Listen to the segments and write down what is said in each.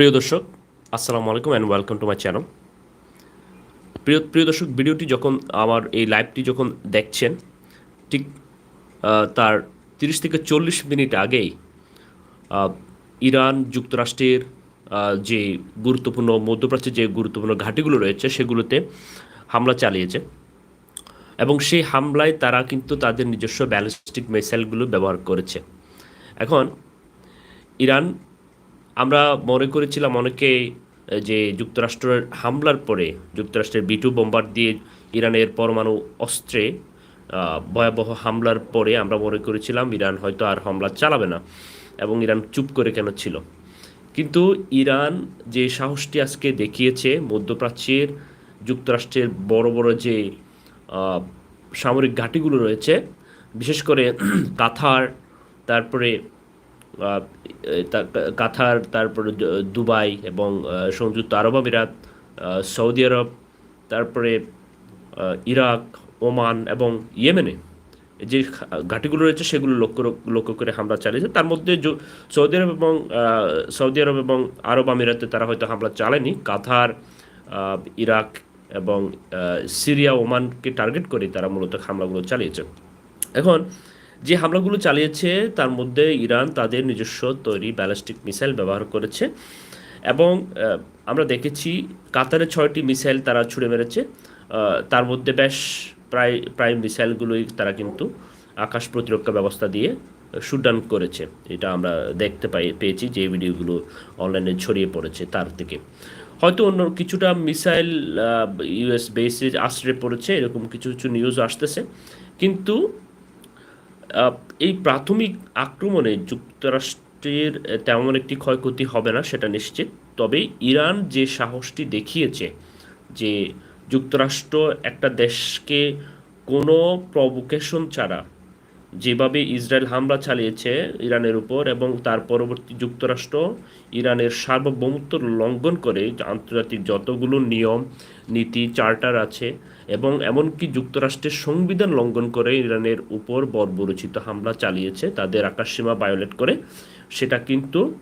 প্রিয় দর্শক, আসসালামু আলাইকুম and welcome to my channel প্রিয় প্রিয় দর্শক, ভিডিওটি যখন আমার এই লাইভটি যখন দেখছেন, ঠিক তার তিরিশ থেকে চল্লিশ মিনিট আগেই ইরান যুক্তরাষ্ট্রের যে গুরুত্বপূর্ণ, মধ্যপ্রাচ্যের যে গুরুত্বপূর্ণ ঘাঁটিগুলো রয়েছে, সেগুলোতে হামলা চালিয়েছে। এবং সেই হামলায় তারা কিন্তু তাদের নিজস্ব ব্যালিস্টিক মিসাইলগুলো ব্যবহার করেছে। এখন, ইরান আমরা মনে করেছিলাম অনেকে যে যুক্তরাষ্ট্রের হামলার পরে, যুক্তরাষ্ট্রের বিটু বোম্বার দিয়ে ইরানের পরমাণু অস্ত্রে ভয়াবহ হামলার পরে আমরা মনে করেছিলাম ইরান হয়তো আর হামলা চালাবে না এবং ইরান চুপ করে কেন ছিল। কিন্তু ইরান যে সাহসটি আজকে দেখিয়েছে, মধ্যপ্রাচ্যের যুক্তরাষ্ট্রের বড় বড় যে সামরিক ঘাঁটিগুলো রয়েছে, বিশেষ করে কাথার তারপরে কাতার, তারপরে দুবাই এবং সংযুক্ত আরব আমিরাত সৌদি আরব, তারপরে ইরাক, ওমান এবং ইয়েমেনে যে ঘাঁটিগুলো রয়েছে সেগুলো লক্ষ্য লক্ষ্য করে হামলা চালিয়েছে। তার মধ্যে সৌদি আরব এবং সৌদি আরব এবং আরব আমিরাতে তারা হয়তো হামলা চালায়নি। কাতার ইরাক এবং সিরিয়া, ওমানকে টার্গেট করে তারা মূলত হামলাগুলো চালিয়েছে। এখন যে হামলাগুলো চালিয়েছে, তার মধ্যে ইরান তাদের নিজস্ব তৈরি ব্যালিস্টিক মিসাইল ব্যবহার করেছে এবং আমরা দেখেছি কাতারে ছয়টি মিসাইল তারা ছুড়ে মেরেছে। তার মধ্যে বেশ প্রায় প্রায় মিসাইলগুলোই তারা কিন্তু আকাশ প্রতিরক্ষা ব্যবস্থা দিয়ে শুটডাউন করেছে। এটা আমরা দেখতে পাই, পেয়েছি যে ভিডিওগুলো অনলাইনে ছড়িয়ে পড়েছে তার থেকে। হয়তো অন্য কিছুটা মিসাইল ইউএস বেসে আশ্রয় পড়েছে, এরকম কিছু কিছু নিউজ আসতেছে। কিন্তু এই প্রাথমিক আক্রমণে যুক্তরাষ্ট্রের তেমন একটি ক্ষয়ক্ষতি হবে না, সেটা নিশ্চিত। তবে ইরান যে সাহসটি দেখিয়েছে যে যুক্তরাষ্ট্র একটা দেশকে কোনো প্রভোকেশন ছাড়া যেভাবে ইসরায়েল হামলা চালিয়েছে ইরানের উপর এবং তার পরবর্তী যুক্তরাষ্ট্র ইরানের সার্বভৌমত্ব লঙ্ঘন করে, আন্তর্জাতিক যতগুলো নিয়ম, নীতি, চার্টার আছে এবং এমনকি যুক্তরাষ্ট্রের সংবিধান লঙ্ঘন করে ইরানের উপর বর্বরচিত হামলা চালিয়েছে, তাদের আকাশসীমা বায়োলেট করে, সেটা কিন্তু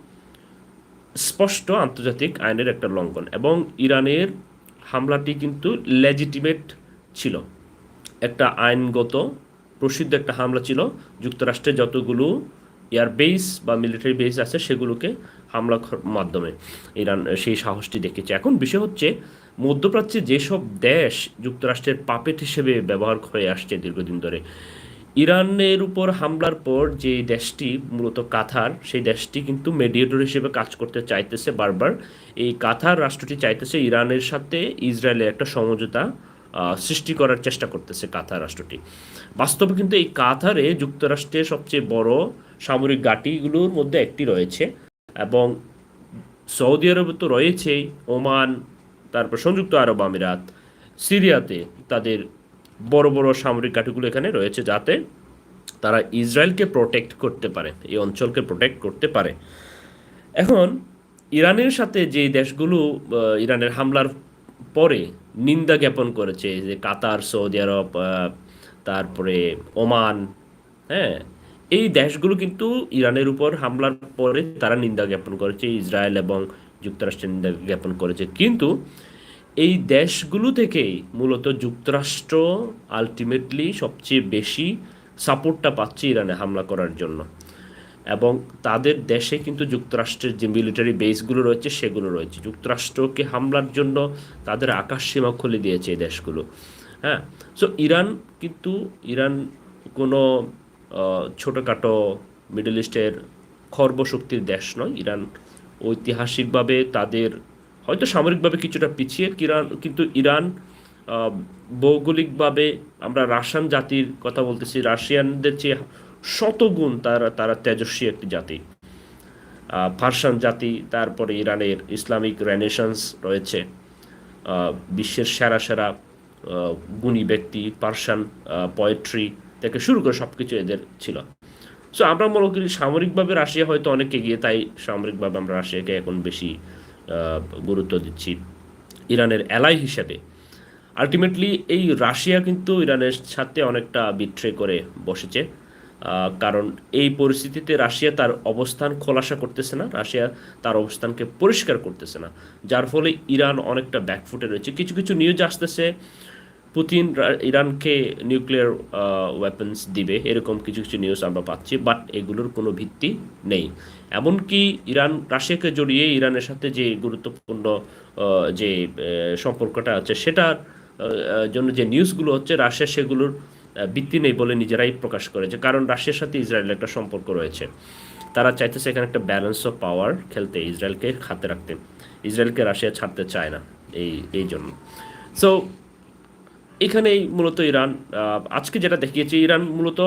স্পষ্ট আন্তর্জাতিক আইনের একটা লঙ্ঘন এবং ইরানের হামলাটি কিন্তু লেজিটিমেট ছিল। একটা আইনগত প্রসিদ্ধ একটা হামলা ছিল। যুক্তরাষ্ট্রের যতগুলো এয়ার বেস বা মিলিটারি বেস আছে, সেগুলোকে হামলা মাধ্যমে ইরান সেই সাহসটি দেখেছে এখন বিষয় হচ্ছে, মধ্যপ্রাচ্যে যেসব দেশ যুক্তরাষ্ট্রের পাপেট হিসেবে ব্যবহার হয়ে আসছে দীর্ঘদিন ধরে, ইরানের উপর হামলার পর যে দেশটি, মূলত কাতার, সেই দেশটি কিন্তু মেডিয়েটর হিসেবে কাজ করতে চাইতেছে বারবার। এই কাতার রাষ্ট্রটি চাইতেছে ইরানের সাথে ইসরায়েলের একটা সমঝোতা সৃষ্টি করার চেষ্টা করতেছে কাতার রাষ্ট্রটি। বাস্তবে কিন্তু এই কাতারে যুক্তরাষ্ট্রের সবচেয়ে বড় সামরিক ঘাঁটিগুলোর মধ্যে একটি রয়েছে এবং সৌদি আরবে তো রয়েছেই, ওমান, তারপর সংযুক্ত আরব আমিরাত, সিরিয়াতে তাদের বড় বড় সামরিক ঘাঁটিগুলো এখানে রয়েছে যাতে তারা ইসরায়েলকে প্রোটেক্ট করতে পারে, এই অঞ্চলকে প্রোটেক্ট করতে পারে। এখন, ইরানের সাথে যে দেশগুলো ইরানের হামলার পরে নিন্দা জ্ঞাপন করেছে যে কাতার, সৌদি আরব তারপরে ওমান হ্যাঁ? এই দেশগুলো কিন্তু ইরানের উপর হামলার পরে তারা নিন্দা জ্ঞাপন করেছে, ইসরায়েল এবং যুক্তরাষ্ট্রের নিন্দা জ্ঞাপন করেছে। কিন্তু এই দেশগুলো থেকেই মূলত যুক্তরাষ্ট্র আলটিমেটলি সবচেয়ে বেশি সাপোর্টটা পাচ্ছে ইরানে হামলা করার জন্য। এবং তাদের দেশে কিন্তু যুক্তরাষ্ট্রের যে মিলিটারি বেসগুলো রয়েছে, সেগুলো রয়েছে। যুক্তরাষ্ট্রকে হামলার জন্য তাদের আকাশ সীমা খুলে দিয়েছে এই দেশগুলো। হ্যাঁ? সো ইরান কিন্তু, ইরান কোনো ছোটোখাটো মিডল ইস্টের খর্বশক্তির দেশ নয়। ইরান ঐতিহাসিকভাবে তাদের, হয়তো সামরিকভাবে কিছুটা পিছিয়ে, কিরান, কিন্তু ইরান ভৌগোলিকভাবে আমরা রাশিয়ান জাতির কথা বলতেছি। রাশিয়ানদের চেয়ে শতগুণ তারা তারা তেজস্বী একটি জাতি। ফার্সান জাতি, তারপরে ইরানের ইসলামিক রেনেসান্স রয়েছে। বিশ্বের সেরা সেরা গুণী ব্যক্তি পার্সিয়ান পোয়েট্রি থেকে শুরু করে সব কিছু এদের ছিল। সো আমরা মনে করি সামরিকভাবে রাশিয়া হয়তো অনেক এগিয়ে, তাই সামরিকভাবে আমরা রাশিয়াকে এখন বেশি গুরুত্ব দিচ্ছি ইরানের অ্যালাই হিসেবে। আলটিমেটলি এই রাশিয়া কিন্তু ইরানের সাথে অনেকটা বিট্রে করে বসেছে। কারণ এই পরিস্থিতিতে রাশিয়া তার অবস্থান খোলাসা করতেছে না, রাশিয়া তার অবস্থানকে পরিষ্কার করতেছে না, যার ফলে ইরান অনেকটা ব্যাকফুটে রয়েছে। কিছু কিছু নিউজ আসতেছে, পুতিন ইরানকে নিউক্লিয়ার ওয়েপন্স দিবে, এরকম কিছু কিছু নিউজ আমরা পাচ্ছি বাট এগুলোর কোনো ভিত্তি নেই। এমনকি ইরান, রাশিয়াকে জড়িয়ে ইরানের সাথে যে গুরুত্বপূর্ণ যে সম্পর্কটা আছে, সেটার জন্য যে নিউজগুলো হচ্ছে, রাশিয়া সেগুলোর ভিত্তি নেই বলে নিজেরাই প্রকাশ করেছে। কারণ রাশিয়ার সাথে ইসরায়েলের একটা সম্পর্ক রয়েছে। তারা চাইতেছে এখানে একটা ব্যালেন্স অফ পাওয়ার খেলতে ইসরায়েলকে খাতে রাখতে। ইসরায়েলকে রাশিয়া ছাড়তে চায় না এই এই জন্য। সো এখানেই মূলত ইরান আজকে যেটা দেখিয়েছে, ইরান মূলত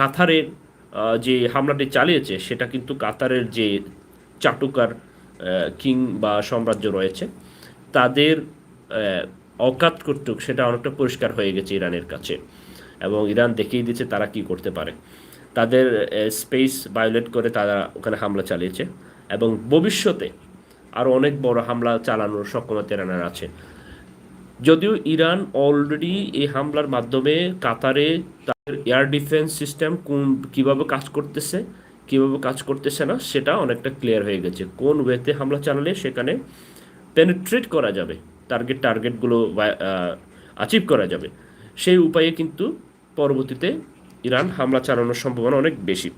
কাতারের যে হামলাটি চালিয়েছে, সেটা কিন্তু কাতারের যে চাটুকার কিং বা সাম্রাজ্য রয়েছে, তাদের অকাত কর্তৃক সেটা অনেকটা পরিষ্কার হয়ে গেছে ইরানের কাছে। এবং ইরান দেখিয়ে দিচ্ছে তারা কি করতে পারে। তাদের স্পেস ভায়োলেট করে তারা ওখানে হামলা চালিয়েছে। এবং ভবিষ্যতে আরও অনেক বড় হামলা চালানোর সক্ষমতা ইরানের আছে। যদিও ইরান অলরেডি এই হামলার মাধ্যমে কাতারে তাদের এয়ার ডিফেন্স সিস্টেম কোন, কীভাবে কাজ করতেছে, কীভাবে কাজ করতেছে না, সেটা অনেকটা ক্লিয়ার হয়ে গেছে। কোন ওয়েতে হামলা চালালে সেখানে পেনিট্রেট করা যাবে। টার্গেট টার্গেটগুলো অ্যাচিভ করা যাবে। সেই উপায়ে কিন্তু পরবর্তীতে ইরান হামলা চালানোর সম্ভাবনা অনেক বেশি।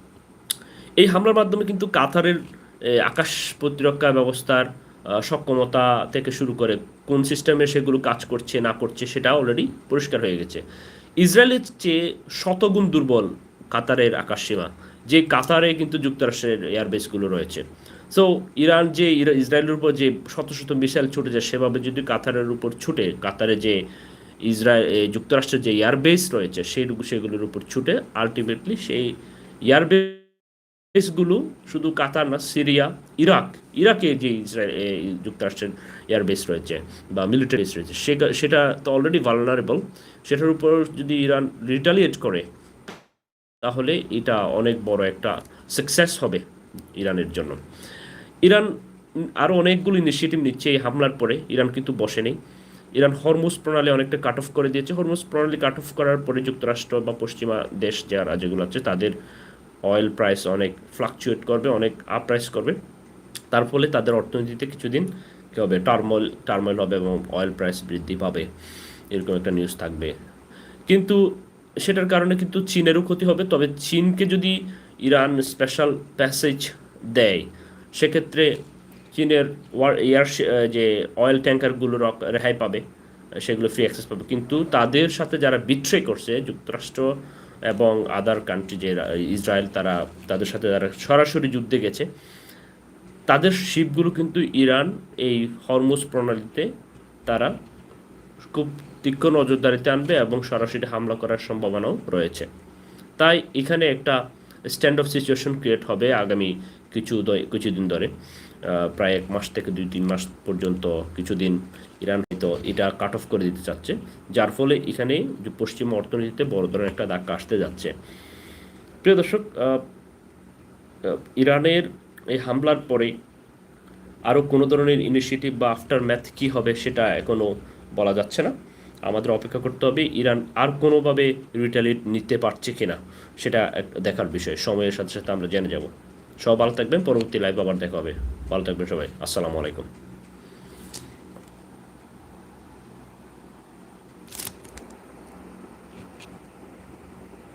এই হামলার মাধ্যমে কিন্তু কাতারের আকাশ প্রতিরক্ষা ব্যবস্থার সক্ষমতা থেকে শুরু করে কোন সিস্টেমে সেগুলো কাজ করছে, না করছে সেটা অলরেডি পরিষ্কার হয়ে গেছে। ইসরায়েলের চেয়ে শতগুণ দুর্বল কাতারের আকাশসীমা যে কাতারে কিন্তু যুক্তরাষ্ট্রের এয়ারবেসগুলো রয়েছে। সো ইরান যে ইসরায়েলের উপর যে শত শত মিসাইল ছুটে যায় সেভাবে যদি কাতারের উপর ছুটে, কাতারে যে ইসরায়েল যুক্তরাষ্ট্রের যে এয়ারবেস রয়েছে, সেই সেগুলোর উপর ছুটে আলটিমেটলি সেই এয়ারবেস বেসগুলো শুধু কাতার না, সিরিয়া, ইরাক, ইরাকে যে ইসরায়েল যুক্তরাষ্ট্রের এয়ারবেস রয়েছে বা মিলিটারি বেস রয়েছে সেটা তো অলরেডি ভালনারেবল সেটার উপর যদি ইরান রিটালিয়েট করে, তাহলে এটা অনেক বড় একটা সাকসেস হবে ইরানের জন্য। ইরান আরও অনেকগুলো ইনিশিয়েটিভ নিচ্ছে এই হামলার পরে। ইরান কিন্তু বসে নেই। ইরান হরমুজ প্রণালী অনেকটা কাট অফ করে দিয়েছে। হরমুজ প্রণালী কাট অফ করার পরে যুক্তরাষ্ট্র বা পশ্চিমা দেশ যারা যেগুলো আছে, তাদের অয়েল প্রাইস অনেক ফ্লাকচুয়েট করবে, অনেক আপ প্রাইস করবে। তার ফলে তাদের অর্থনীতিতে কিছুদিন কী হবে? টার্মল টার্মল হবে এবং অয়েল প্রাইস বৃদ্ধি পাবে। এরকম একটা নিউজ থাকবে। কিন্তু সেটার কারণে কিন্তু চীনেরও ক্ষতি হবে। তবে চীনকে যদি ইরান স্পেশাল প্যাসেজ দেয় সেক্ষেত্রে চীনের এয়ার যে অয়েল ট্যাঙ্কারগুলো রেহাই পাবে সেগুলো ফ্রি অ্যাক্সেস পাবে। কিন্তু তাদের সাথে যারা বিট্রে করছে যুক্তরাষ্ট্র এবং আদার কান্ট্রি যে ইসরায়েল, তারা তাদের সাথে যারা সরাসরি যুদ্ধে গেছে, তাদের শিপগুলো কিন্তু ইরান এই হরমুজ প্রণালীতে তারা খুব তীক্ষ্ণ নজরদারিতে আনবে এবং সরাসরি হামলা করার সম্ভাবনাও রয়েছে। তাই এখানে একটা স্ট্যান্ড অফ সিচুয়েশন ক্রিয়েট হবে আগামী কিছু কিছুদিন ধরে প্রায় এক মাস থেকে দুই তিন মাস পর্যন্ত কিছুদিন ইরান হয়তো এটা কাট অফ করে দিতে চাচ্ছে। যার ফলে এখানে যে পশ্চিমা অর্থনীতিতে বড় ধরনের একটা ধাক্কা আসতে যাচ্ছে। প্রিয় দর্শক ইরানের এই হামলার পরে আরও কোনো ধরনের ইনিশিয়েটিভ বা আফটার ম্যাথ কী হবে সেটা এখনও বলা যাচ্ছে না। আমাদের অপেক্ষা করতে হবে ইরান আর কোনোভাবে রিটালিট নিতে পারছে কিনা, সেটা দেখার বিষয়। সময়ের সাথে সাথে আমরা জেনে যাব। সব ভালো থাকবেন পরবর্তী লাইভ আবার দেখা হবে। ভালো থাকবেন সবাই। আসসালামু আলাইকুম।